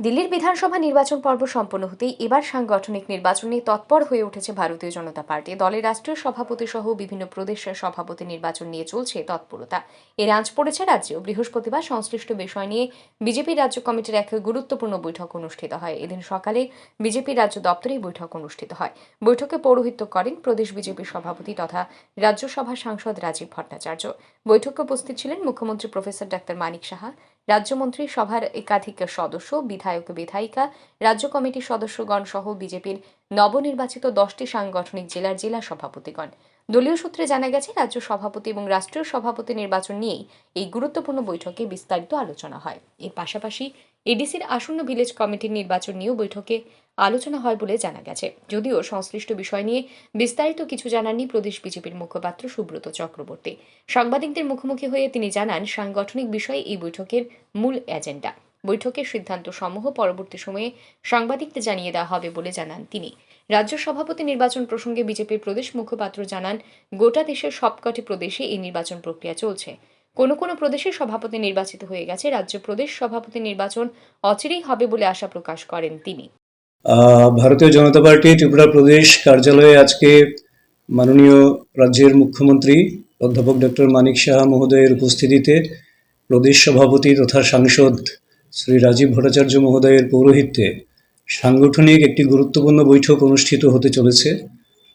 দিল্লির বিধানসভা নির্বাচন পর্ব সম্পন্ন হতেই এবার সাংগঠনিক নির্বাচনে তৎপর হয়ে উঠেছে ভারতীয় জনতা পার্টি। দলের রাষ্ট্রীয় সভাপতি সহ বিভিন্ন প্রদেশের সভাপতি নির্বাচন নিয়ে চলছে তৎপরতা। এর আঁচ পড়েছে রাজ্যেও বৃহস্পতিবার সংশ্লিষ্ট বিষয় নিয়ে বিজেপি রাজ্য কমিটির এক গুরুত্বপূর্ণ বৈঠক অনুষ্ঠিত হয়। এদিন সকালে বিজেপি রাজ্য দপ্তরে বৈঠক অনুষ্ঠিত হয়। বৈঠকে পৌরোহিত্য করেন প্রদেশ বিজেপি সভাপতি তথা রাজ্যসভার সাংসদ রাজীব ভট্টাচার্য। বৈঠকে উপস্থিত ছিলেন মুখ্যমন্ত্রী প্রফেসর ডাক্তার মানিক সাহা রাজ্যমন্ত্রী সভার একাধিক সদস্য, বিধায়ক, বিধায়িকা, রাজ্য কমিটির সদস্যগণ সহ বিজেপির নবনির্বাচিত দশটি সাংগঠনিক জেলার জেলা সভাপতিগণ। দলীয় সূত্রে জানা গেছে, রাজ্য সভাপতি এবং রাষ্ট্রীয় সভাপতি নির্বাচন নিয়েই এই গুরুত্বপূর্ণ বৈঠকে বিস্তারিত আলোচনা হয়। এর পাশাপাশি এডিসির আসন্ন ভিলেজ কমিটির নির্বাচন নিয়েও বৈঠকে আলোচনা হয় বলে জানা গেছে। যদিও সংশ্লিষ্ট বিষয় নিয়ে বিস্তারিত কিছু জানাননি প্রদেশ বিজেপির মুখপাত্র সুব্রত চক্রবর্তী। সাংবাদিকদের মুখোমুখি হয়ে তিনি জানান, সাংগঠনিক বিষয়ে এই বৈঠকের মূল এজেন্ডা। বৈঠকের সিদ্ধান্ত সমূহ পরবর্তী সময়ে সাংবাদিকদের জানিয়ে দেওয়া হবে বলে জানান তিনি। রাজ্য সভাপতি নির্বাচন প্রসঙ্গে বিজেপির প্রদেশ মুখপাত্র জানান, গোটা দেশের সবকটি প্রদেশে এই নির্বাচন প্রক্রিয়া চলছে। কোনো কোনো প্রদেশে সভাপতি নির্বাচিত হয়ে গেছে। রাজ্য প্রদেশ সভাপতি নির্বাচন অচিরেই হবে বলে আশা প্রকাশ করেন তিনি। ভারতীয় জনতা পার্টি ত্রিপুরা প্রদেশ কার্যালয়ে আজকে মাননীয় রাজ্যের মুখ্যমন্ত্রী অধ্যাপক ডক্টর মানিক সাহা মহোদয়ের উপস্থিতিতে প্রদেশ সভাপতি তথা সাংসদ শ্রী রাজীব ভট্টাচার্য মহোদয়ের পৌরোহিত্যে সাংগঠনিক একটি গুরুত্বপূর্ণ বৈঠক অনুষ্ঠিত হতে চলেছে।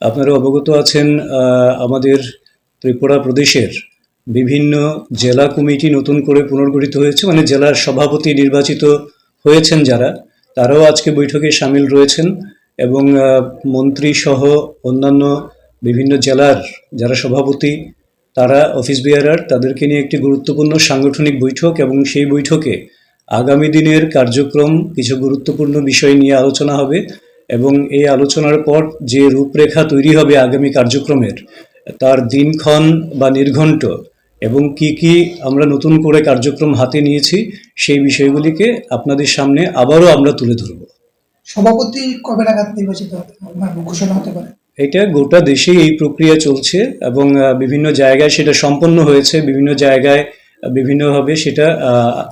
আপনারা অবগত আছেন আমাদের ত্রিপুরা প্রদেশের বিভিন্ন জেলা কমিটি নতুন করে পুনর্গঠিত হয়েছে মানে জেলার সভাপতি নির্বাচিত হয়েছেন যারা, তারাও আজকে বৈঠকে সামিল রয়েছেন এবং মন্ত্রী সহ অন্যান্য বিভিন্ন জেলার যারা সভাপতি, তারা অফিস বিয়ারার তাদেরকে নিয়ে একটি গুরুত্বপূর্ণ সাংগঠনিক বৈঠক এবং সেই বৈঠকে আগামী দিনের কার্যক্রম কিছু গুরুত্বপূর্ণ বিষয় নিয়ে আলোচনা হবে এবং এই আলোচনার পর যে রূপরেখা তৈরি হবে আগামী কার্যক্রমের, তার দিনক্ষণ বা নির্ঘণ্ট এবং কি কি আমরা নতুন করে কার্যক্রম হাতে নিয়েছি সেই বিষয়গুলিকে আপনাদের সামনে আবারও আমরা তুলে ধরব। সভাপতি কবে নাগাদ নির্বাচিত ঘোষণা হতে পারে? এটা গোটা দেশেই এই প্রক্রিয়া চলছে এবং বিভিন্ন জায়গায় সেটা সম্পন্ন হয়েছে বিভিন্ন জায়গায় বিভিন্নভাবে সেটা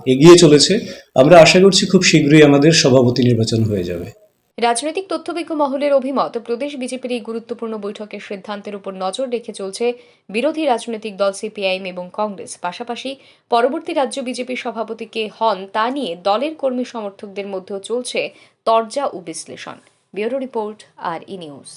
এগিয়ে চলেছে। আমরা আশা করছি খুব শীঘ্রই আমাদের সভাপতি নির্বাচন হয়ে যাবে। রাজনৈতিক তথ্যবিজ্ঞ মহলের অভিমত, প্রদেশ বিজেপির এই গুরুত্বপূর্ণ বৈঠকের সিদ্ধান্তের উপর নজর রেখে চলছে বিরোধী রাজনৈতিক দল সিপিআইএম এবং কংগ্রেস। পাশাপাশি পরবর্তী রাজ্য বিজেপির সভাপতি কে হন, তা নিয়ে দলের কর্মী সমর্থকদের মধ্যেও চলছে তরজা ও বিশ্লেষণ। Bureau report, R E news.